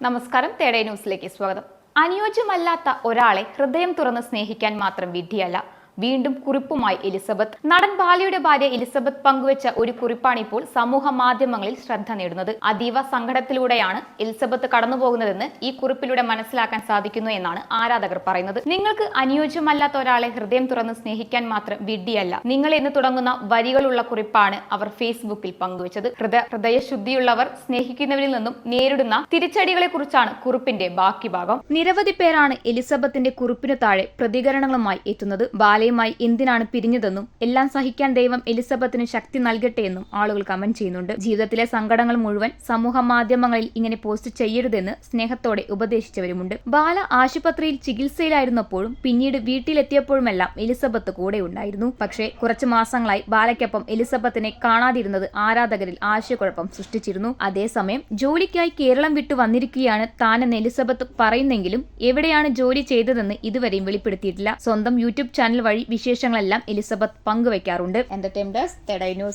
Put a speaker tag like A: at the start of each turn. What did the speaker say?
A: നമസ്കാരം തേടേ ന്യൂസിലേക്ക് സ്വാഗതം. അനുയോജ്യമല്ലാത്ത ഒരാളെ ഹൃദയം തുറന്ന് സ്നേഹിക്കാൻ മാത്രം വിധിയല്ല. വീണ്ടും കുറിപ്പുമായി എലിസബത്ത്. നടൻ ബാലയുടെ ഭാര്യ എലിസബത്ത് പങ്കുവച്ച ഒരു കുറിപ്പാണ് ഇപ്പോൾ സമൂഹ മാധ്യമങ്ങളിൽ ശ്രദ്ധ നേടുന്നത്. അതീവ സങ്കടത്തിലൂടെയാണ് എലിസബത്ത് കടന്നുപോകുന്നതെന്ന് ഈ കുറിപ്പിലൂടെ മനസ്സിലാക്കാൻ സാധിക്കുന്നു എന്നാണ് ആരാധകർ പറയുന്നത്. നിങ്ങൾക്ക് അനുയോജ്യമല്ലാത്ത ഒരാളെ ഹൃദയം തുറന്ന് സ്നേഹിക്കാൻ മാത്രം വിഡ്ഢിയല്ല. നിങ്ങൾ എന്ന് തുടങ്ങുന്ന വരികളുള്ള കുറിപ്പാണ് അവർ ഫേസ്ബുക്കിൽ പങ്കുവച്ചത്. ഹൃദയ ഹൃദയശുദ്ധിയുള്ളവർ സ്നേഹിക്കുന്നവരിൽ നിന്നും നേരിടുന്ന തിരിച്ചടികളെ കുറിച്ചാണ് കുറിപ്പിന്റെ ബാക്കി ഭാഗം. നിരവധി പേരാണ് എലിസബത്തിന്റെ കുറിപ്പിനു താഴെ പ്രതികരണങ്ങളുമായി എത്തുന്നത്. ബാലയുമായി എന്തിനാണ് പിരിഞ്ഞതെന്നും എല്ലാം സഹിക്കാൻ ദൈവം എലിസബത്തിന് ശക്തി നൽകട്ടെ എന്നും ആളുകൾ കമന്റ് ചെയ്യുന്നുണ്ട്. ജീവിതത്തിലെ സങ്കടങ്ങൾ മുഴുവൻ സമൂഹ മാധ്യമങ്ങളിൽ ഇങ്ങനെ പോസ്റ്റ് ചെയ്യരുതെന്ന് സ്നേഹത്തോടെ ഉപദേശിച്ചവരുമുണ്ട്. ബാല ആശുപത്രിയിൽ ചികിത്സയിലായിരുന്നപ്പോഴും പിന്നീട് വീട്ടിലെത്തിയപ്പോഴുമെല്ലാം എലിസബത്ത് കൂടെ ഉണ്ടായിരുന്നു. പക്ഷേ കുറച്ച് മാസങ്ങളായി ബാലയ്ക്കൊപ്പം എലിസബത്തിനെ കാണാതിരുന്നത് ആരാധകരിൽ ആശയക്കുഴപ്പം സൃഷ്ടിച്ചിരുന്നു. അതേസമയം ജോലിക്കായി കേരളം വിട്ടു വന്നിരിക്കുകയാണ് താനെന്ന് എലിസബത്ത് പറയുന്നെങ്കിലും എവിടെയാണ് ജോലി ചെയ്തതെന്ന് ഇതുവരെയും വെളിപ്പെടുത്തിയിട്ടില്ല. സ്വന്തം യൂട്യൂബ് ചാനൽ വഴി വിശേഷങ്ങളെല്ലാം എലിസബത്ത് പങ്കുവയ്ക്കാറുണ്ട് എന്റർടൈൻമെന്റ് ന്യൂസ്